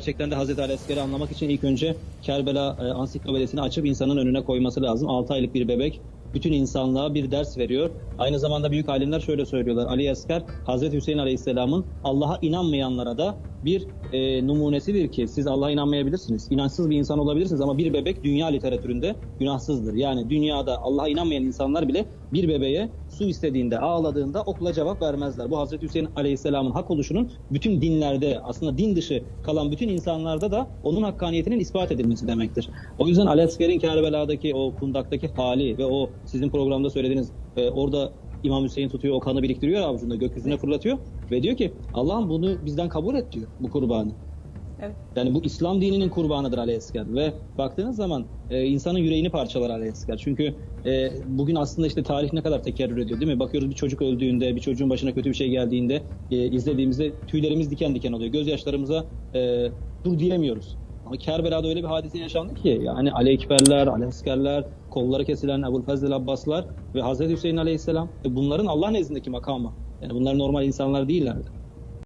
Gerçekten de Hazreti Ali Asker'i anlamak için ilk önce Kerbela e, ansiklopedisini açıp insanın önüne koyması lazım. 6 aylık bir bebek bütün insanlığa bir ders veriyor. Aynı zamanda büyük alimler şöyle söylüyorlar. Ali Asker Hazreti Hüseyin Aleyhisselam'ın Allah'a inanmayanlara da bir e, numunesidir ki siz Allah'a inanmayabilirsiniz. İnançsız bir insan olabilirsiniz ama bir bebek dünya literatüründe günahsızdır. Yani dünyada Allah'a inanmayan insanlar bile bir bebeğe su istediğinde, ağladığında okula cevap vermezler. Bu Hazreti Hüseyin Aleyhisselam'ın hak oluşunun bütün dinlerde aslında din dışı kalan bütün insanlarda da onun hakkaniyetinin ispat edilmesi demektir. O yüzden Ali Asker'in Kerbela'daki o kundaktaki hali ve o sizin programda söylediğiniz e, orada İmam Hüseyin tutuyor o kanı biriktiriyor avucunda gökyüzüne fırlatıyor ve diyor ki Allah'ım bunu bizden kabul et diyor bu kurbanı. Evet. Yani bu İslam dininin kurbanıdır Esker ve baktığınız zaman e, insanın yüreğini parçalar Esker. Çünkü e, bugün aslında işte tarih ne kadar tekerrür ediyor değil mi? Bakıyoruz bir çocuk öldüğünde, bir çocuğun başına kötü bir şey geldiğinde e, izlediğimizde tüylerimiz diken diken oluyor. Gözyaşlarımıza e, dur diyemiyoruz. Ama Kerbela'da öyle bir hadise yaşandı ki yani Ali Ekberler, Ali Askerler, kolları kesilen Ebu'l-Fazl Abbaslar ve Hazreti Hüseyin Aleyhisselam e, bunların Allah nezdindeki makamı. Yani bunlar normal insanlar değillerdi.